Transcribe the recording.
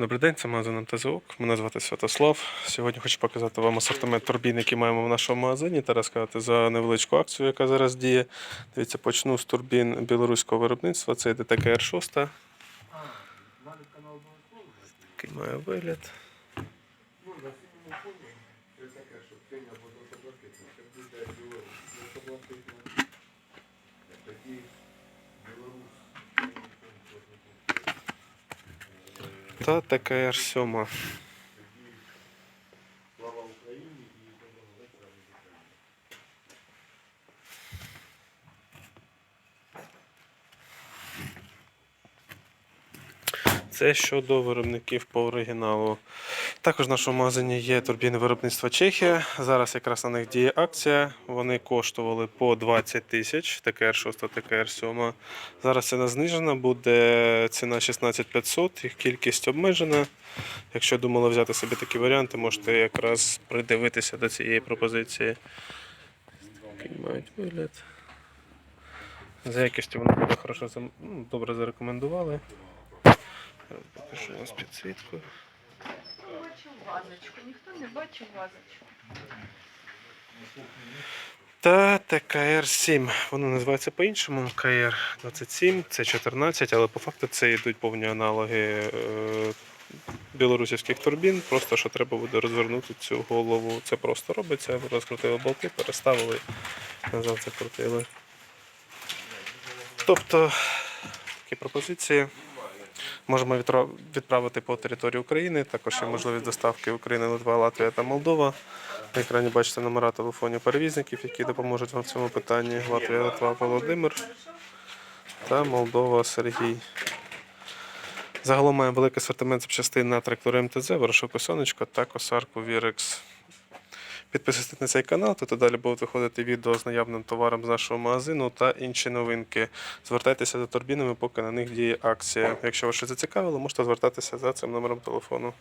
Добрий день, це магазин МТЗОК. Мене звати Святослав. Сьогодні хочу показати вам асортимент турбін, які маємо в нашому магазині, та розказати за невеличку акцію, яка зараз діє. Дивіться, почну з турбін білоруського виробництва. Це ДТКР 6. Такий має вигляд. Та ТКР 7. Це щодо виробників по оригіналу. Також в нашому магазині є турбіни виробництва Чехія. Зараз якраз на них діє акція. Вони коштували по 20 тисяч, ТКР 6, ТКР 7. Зараз ціна знижена, буде ціна 16500, їх кількість обмежена. Якщо думали взяти собі такі варіанти, можете якраз придивитися до цієї пропозиції. Такий мають вигляд. За якістю вони буде хорошо ну, добре зарекомендували. Покажу вам з підсвіткою. Бачив вазочку? Ніхто не бачив вазочку. Та ТКР-7. Вони називаються по-іншому. КР-27, це 14, але по факту це йдуть повні аналоги е, білорусівських турбін. Просто що треба буде розвернути цю голову. Це просто робиться. Розкрутили болти, переставили, назад закрутили. Тобто такі пропозиції. Можемо відправити по території України. Також є можливість доставки України, Литва, Латвія та Молдова. На екрані бачите номера телефонів перевізників, які допоможуть вам в цьому питанні. Латвія, Литва, Володимир та Молдова Сергій. Загалом має великий асортимент запчастин на трактори МТЗ, ворошилку сонечко та косарку Вірекс. Підписуйтесь на цей канал, то далі будуть виходити відео з наявним товаром з нашого магазину та інші новинки. Звертайтеся за турбінами, поки на них діє акція. Якщо вас щось зацікавило, можете звертатися за цим номером телефону.